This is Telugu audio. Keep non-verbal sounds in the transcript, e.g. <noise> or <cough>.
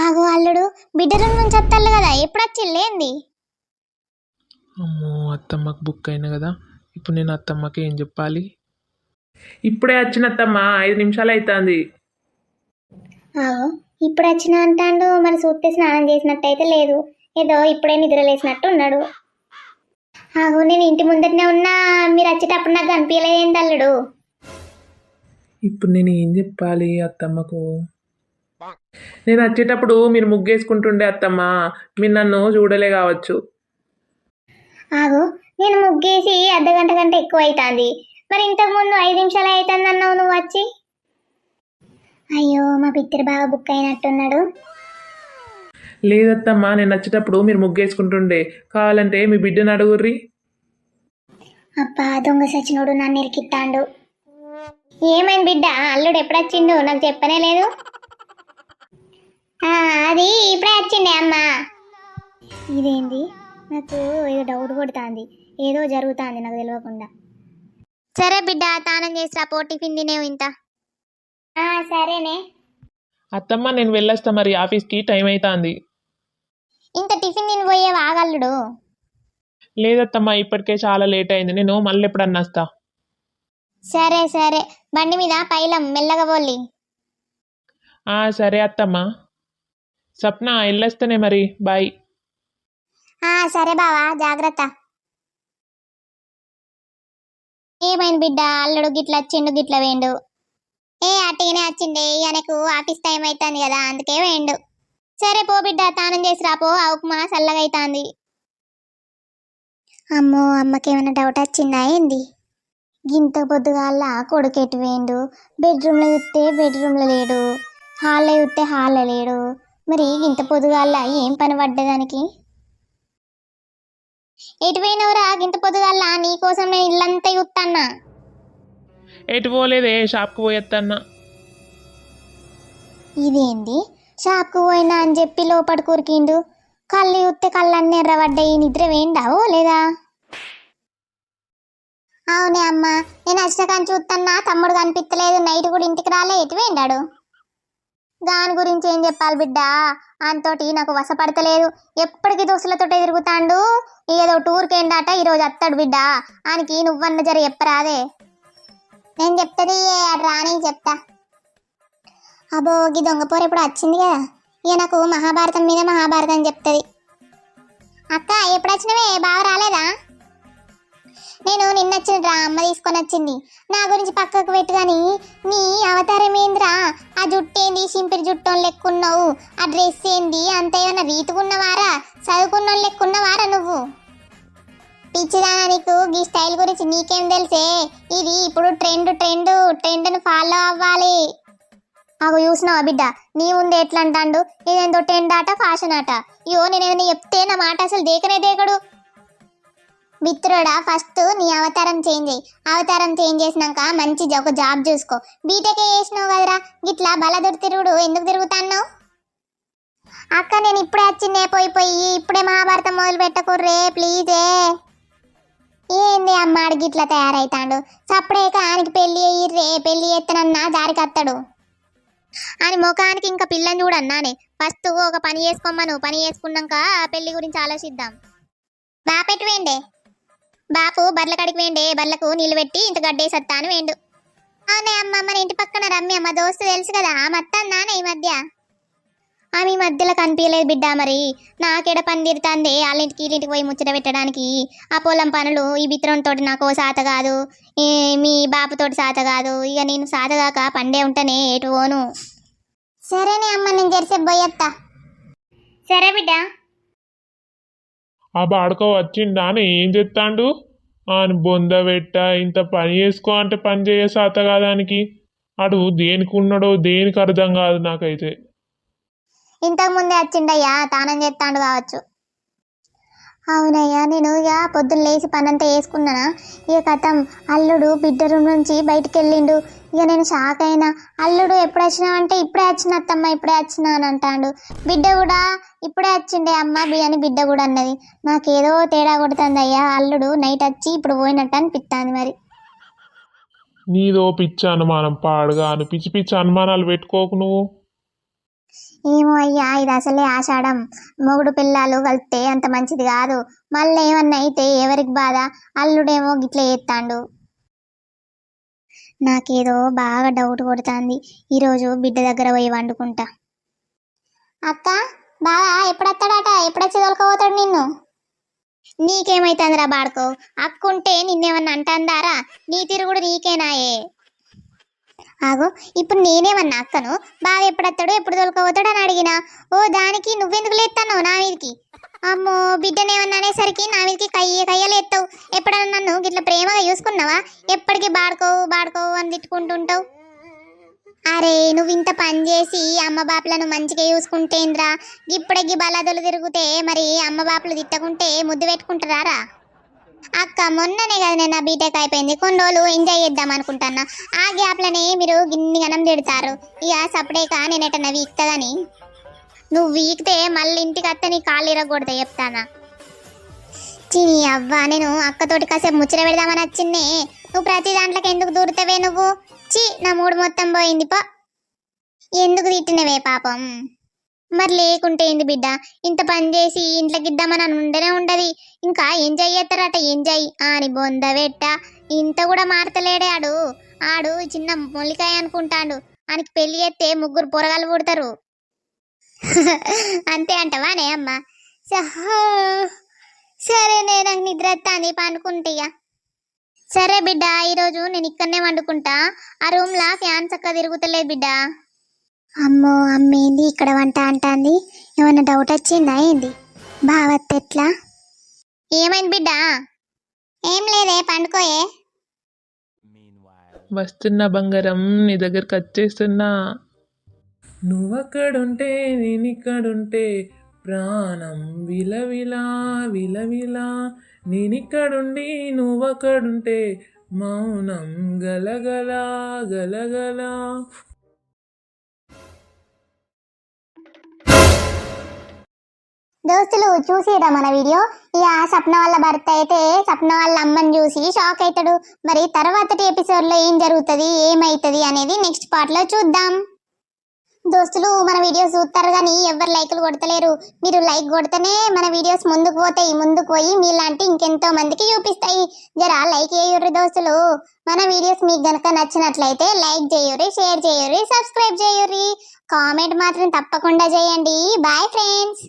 ఆగో అల్లుడు బిడ్డ రూమ్ నుంచి వస్తాళ్ళు కదా ఎప్పుడు వచ్చిల్లేంది అమ్మో అత్తమ్మకు బుక్ అయినా కదా ఇప్పుడు నేను అత్తమ్మకి ఏం చెప్పాలి? ఇప్పుడే వచ్చిన అత్తమ్మ ఐదు నిమిషాలు అవుతుంది ఆగో ఇప్పుడు వచ్చిన అంటాడు మరి సూత్తే స్నానం చేసినట్టయితే లేదు. ఏదో ఇప్పుడే నిద్ర లేచినట్టు ఉన్నాడు. ఆగో నేను ఇంటి ముందటనే ఉన్నా మీరు వచ్చేటప్పుడు నాకు కనిపించలేదేంటి అల్లుడు? ఇప్పుడు నేను ఏం చెప్పాలి అత్తమ్మకు? నేను వచ్చేటప్పుడు మీరు ముగ్గేసుకుంటుండే అత్తమ్మ. మీరు నన్ను చూడలే కావచ్చు. ఆగు నేను ముగ్గేసి అర్ధగంట కంటే ఎక్కువ అవుతుంది మరి ఇంతకు ముందు ఐదు నిమిషాలు అవుతుంది అన్నావు నువ్వు వచ్చి అయ్యో మా పిత్తిరి బాగా బుక్ అయినట్టున్నాడు. లేదత్తమ్మ నేను వచ్చేటప్పుడు మీరు ముగ్గేసుకుంటుండే. కావాలంటే మీ బిడ్డను అడుగుర్రి. అబ్బా దొంగ సచినుడు నన్ను ఇరికిత్తాండు. ఏమైంది బిడ్డ? అల్లుడు ఎప్పుడు వచ్చిండు నాకు చెప్పనే లేదు. అది ఇప్పుడే వచ్చిండే అమ్మా. ఇదేంది? నాకు ఏదో డౌట్ కొడుతుంది. ఏదో జరుగుతుంది నాకు తెలియకుండా సరే బిడ్డ తానం చేసిరా పో టిఫిన్ తినేవు ఇంత. ఆ, సరేనే. అత్తమ్మ నేను వెళ్ళొస్తా మరి. ఆఫీస్కి టైం అవుతుంది ఇంత టిఫిన్ తిని పోయే వాగల్లుడు లేదత్తమ్మ ఇప్పటికే చాలా లేట్ అయింది. నేను మళ్ళీ ఎప్పుడన్నా వస్తా. సరే సరే. బండి మీద పైలం మెల్లగా పోలి ఆ, సరే అత్తమ్మ. సప్న వెళ్ళొస్తానే మరి. బాయ్. ఆ సరే బావా జాగ్రత్త. ఏమైంది బిడ్డ? అల్లుడు గిట్ల వచ్చిండు గిట్ల వేండు. ఏ అట్టిగానే వచ్చిండే ఆయనకు ఆఫీస్ టైం అవుతుంది కదా అందుకే వేండు. సరే పో బిడ్డ తానం చేసి రాపో ఆ ఉప్మా చల్లగా అవుతుంది అమ్మో అమ్మకేమైనా డౌట్ వచ్చిందా ఏంది? గింత పొద్దుగాల కొడుకెటు వేండు? బెడ్రూమ్లో చూస్తే బెడ్రూమ్లో లేడు. హాల్లో చూస్తే హాల్లో లేడు. మరి గింత పొద్దుగాల ఏం పని పడ్డదానికి? ఎటు పోయినవురా గింత పొద్దుగాల నీ కోసం నేను ఇల్లంతా చూస్తాన్నా ఎటు పోలేదే షాప్కి పోయేత్తన్నా. ఇదేంది? షాప్కు పోయినా అని చెప్పి లోపడి కూరికిండు. కళ్ళు చూస్తే కళ్ళన్నీ ఎర్రబడ్డాయి. నిద్ర వేయండావో లేదా? అవునే అమ్మా నేను అష్టకాన్ని చూస్తున్నా తమ్ముడు కనిపించలేదు నైట్ కూడా ఇంటికి రాలే. ఎటు వేయండాడు దాని గురించి ఏం చెప్పాలి బిడ్డ? అంతోటి నాకు వసపడతలేదు ఎప్పటికీ దోస్తులతో తిరుగుతాండు? ఏదో టూర్కి ఏండాట ఈరోజు అత్తాడు బిడ్డ. ఆయనకి నువ్వన్న జర చెప్పరాదే. నేను చెప్తుంది రాని చెప్తా. అబ్బో గీ దొంగపోరు ఇప్పుడు వచ్చింది కదా. ఇక నాకు మహాభారతం మీద మహాభారతం చెప్తుంది. అక్క ఎప్పుడు వచ్చినవే? బాగా రాలేదా? నేను నిన్న వచ్చిన రా అమ్మ తీసుకొని వచ్చింది. నా గురించి పక్కకు పెట్టు కానీ నీ అవతారం ఏందిరా? జుట్టేంది? సింపిరి జుట్టు లెక్కున్నావు. ఆ డ్రెస్ ఏంది? అంత ఏమైనా రీతుకున్నవారా చదువుకున్న లెక్కున్నవారా నువ్వు? పిచ్చిదానా నీకు ఈ స్టైల్ గురించి నీకేం తెలుసే? ఇది ఇప్పుడు ట్రెండ్ ట్రెండ్ ట్రెండ్ను ఫాలో అవ్వాలి. నాకు చూసినావా బిడ్డ? నీ ముందు ఎట్లా అంటాండు ఇదేందో ట్రెండ్ ఆట ఫ్యాషన్ ఆట అయ్యో నేనేమైనా చెప్తే నా మాట అసలు దేకనే దేకడు. మిత్రుడా ఫస్ట్ నీ అవతారం చేంజ్ అయ్యి అవతారం చేంజ్ చేసినాక మంచి ఒక జాబ్ చూసుకో. బీటెక్ చేసినావు కదరా గిట్లా బలదుడు తిరుగుడు ఎందుకు తిరుగుతాన్నావు? అక్క నేను ఇప్పుడే వచ్చిందే పోయి పోయి ఇప్పుడే మహాభారతం మొదలు పెట్టకుర్రే ప్లీజే ఏంది అమ్మాడు గిట్లా తయారైతాండు? సప్పుడేక ఆయనకి పెళ్ళి అయ్యిర్రే పెళ్ళి ఎత్తనన్నా దారికి అని ముఖానికి ఇంకా పిల్లని చూడన్నానే. ఫస్ట్ ఒక పని చేసుకోమను పని చేసుకున్నాక పెళ్ళి గురించి ఆలోచిద్దాం. బాపెట్టు వేండే బాపు బర్ల కడికి వేండే బర్లకు నీళ్ళు పెట్టి ఇంత గడ్డేసత్తా అని వేండు అవునే అమ్మ మన ఇంటి పక్కన రమ్య మా దోస్తు తెలుసు కదా ఆ మత్తందానే ఈ మధ్య. ఆమె ఈ మధ్యలో కనిపించలేదు బిడ్డ మరి. నాకెడ పని తీరుతుంది వాళ్ళ ఇంటికి ఇంటికి పోయి ముచ్చట పెట్టడానికి. ఆ పొలం పనులు ఈ తోటి నాకు సాత కాదు మీ బాపుతోటి సాత కాదు. ఇక నేను సాతగాక పండే ఉంటేనే ఏటు పోను. సరేనే అమ్మ నేను జరిసే పోయత్తా సరే బిడ్డ. ఆ బాడుకో వచ్చిండా అని ఏం చెప్తాండు? అని బొంద పెట్ట ఇంత పని చేసుకో అంటే పని చేయ సాత కాదానికి. అటు దేనికి ఉన్నాడో దేనికి అర్థం కాదు నాకైతే. ఇంతకు ముందే వచ్చిండయ్యా తానం చేస్తాడు కావచ్చు. అవునయ్యా నేను ఇక పొద్దున్న లేచి పనంతా వేసుకున్నానా ఇక కథం అల్లుడు బిడ్డ రూమ్ నుంచి బయటికి వెళ్ళిండు ఇక నేను షాక్ అయినా. అల్లుడు ఎప్పుడు వచ్చినావు అంటే ఇప్పుడే వచ్చిన అత్తమ్మ ఇప్పుడే వచ్చినా అని అంటాడు. బిడ్డ కూడా ఇప్పుడే వచ్చిండే అమ్మ బి అని బిడ్డ కూడా అన్నది. నాకేదో తేడా కొడుతుంది అయ్యా అల్లుడు నైట్ వచ్చి ఇప్పుడు పోయినట్టు అనిపిస్తుంది మరి. నీదో పిచ్చి అనుమానం పాడుగా అని పిచ్చి పిచ్చి అనుమానాలు పెట్టుకోకు నువ్వు. ఏమో అయ్యా ఇది అసలే ఆషాఢం. మొగుడు పిల్లలు కలిస్తే అంత మంచిది కాదు. మళ్ళీ ఏమన్నా అయితే ఎవరికి బాధ? అల్లుడేమో గిట్ల చేస్తాండు నాకేదో బాగా డౌట్ కొడుతుంది. ఈరోజు బిడ్డ దగ్గర పోయి వండుకుంటా. అక్క బావా ఎప్పుడొస్తాడట ఎప్పుడొచ్చి తోలుకోపోతాడు నిన్ను? నీకేమైతుందిరా బాడుకో? అక్కుంటే నిన్నేమన్నా అంటాందారా? నీ తిరుగుడు నీకేనాయే. ఆగో ఇప్పుడు నేనేమన్నా అక్కను? బాగా ఎప్పుడొస్తాడు ఎప్పుడు తోలుకోపోతాడు అని అడిగినా? ఓ దానికి నువ్వెందుకు లేస్తాను నా మీదకి? అమ్మో బిడ్డనేమన్నా అనేసరికి నా మీదకి కయ్య కయ్యలు ఎత్తావు ఎప్పుడన్నా చూసుకున్నావా? ఎప్పటికీ బాడుకోవు బాడుకోవు అని తిట్టుకుంటుంటావు? అరే నువ్వు ఇంత పని చేసి అమ్మ బాపులను మంచిగా చూసుకుంటేంద్రా. ఇప్పటికి బలాదులు తిరిగితే మరి అమ్మ బాపులు తిట్టకుంటే ముద్దు పెట్టుకుంటారా అక్క మొన్ననే కదా నేను నా బీటెక్ అయిపోయింది. కొన్ని రోజులు ఎంజాయ్ చేద్దాం అనుకుంటున్నా. ఆ గ్యాప్లనే మీరు గిన్ని గనం తిడతారు. ఇక సపరేక నేను ఎటన్నా వీక్తదని. నువ్వు వీక్తే మళ్ళీ ఇంటికి వస్తే నీ కాళ్ళు ఇరగొడతా చెప్తానా? చిని అవ్వ నేను అక్కతోటి కాసేపు ముచ్చట పెడదామని వచ్చిందే నువ్వు ప్రతి దాంట్లోకి ఎందుకు దూరుతావే నువ్వు? చి నా మూడు మొత్తం పోయింది పా. ఎందుకు తిట్టినవే పాపం? మరి లేకుంటే ఏంది బిడ్డ? ఇంత పని చేసి ఇంట్లోకి ఇద్దామని అని ఉండనే ఉండదు. ఇంకా ఎంజాయ్ చేస్తారట ఎంజాయ్ అని బొందవెట్ట ఇంత కూడా మారతలేడే ఆడు. ఆడు చిన్న మొలికాయ అనుకుంటాడు. ఆయనకి పెళ్ళి చేస్తే ముగ్గురు పొరగాలు పుడతారు. <laughs> అంతే అంటవానే అమ్మ. సరేనే నాకు నిద్ర వస్తాను పండుకుంటే సరే బిడ్డ ఈరోజు నేను ఇక్కడనే వండుకుంటా. ఆ రూమ్లా ఫ్యాన్ చక్క తిరుగుతలేదు బిడ్డ. అమ్మో అమ్మేంది ఇక్కడ వంట అంటాంది? ఏమన్నా డౌట్ వచ్చిందా ఏంది? బావత్ ఎట్లా? ఏమైంది బిడ్డ? ఏం లేదే పండుకోయే. వస్తున్నా బంగారం నీ దగ్గరకు వచ్చేస్తున్నా. నువ్వక్కడుంటే నేను ఇక్కడుంటే ప్రాణం విలవిలా విలవిలా. నేనిక్కడుండి నువ్వక్కడుంటే మౌనం గలగల గలగల. దోస్తులు చూసిరా మన వీడియో? ఇక సప్న వాళ్ళ భర్త అయితే సప్న వాళ్ళ అమ్మని చూసి షాక్ అవుతాడు మరి తర్వాతటి ఎపిసోడ్లో ఏం జరుగుతుంది ఏమవుతుంది అనేది నెక్స్ట్ పార్ట్లో చూద్దాం. దోస్తులు మన వీడియోస్ చూస్తారు కానీ ఎవరు లైక్లు కొడతలేరు. మీరు లైక్ కొడితేనే మన వీడియోస్ ముందుకు పోతాయి ముందుకు పోయి మీలాంటి ఇంకెంతో మందికి చూపిస్తాయి. జరా లైక్ చేయుర్రి దోస్తులు. మన వీడియోస్ మీకు గనక నచ్చినట్లయితే లైక్ చేయుర్రి షేర్ చేయుర్రి సబ్స్క్రైబ్ చేయుర్రి. కామెంట్ మాత్రం తప్పకుండా చేయండి. Bye friends.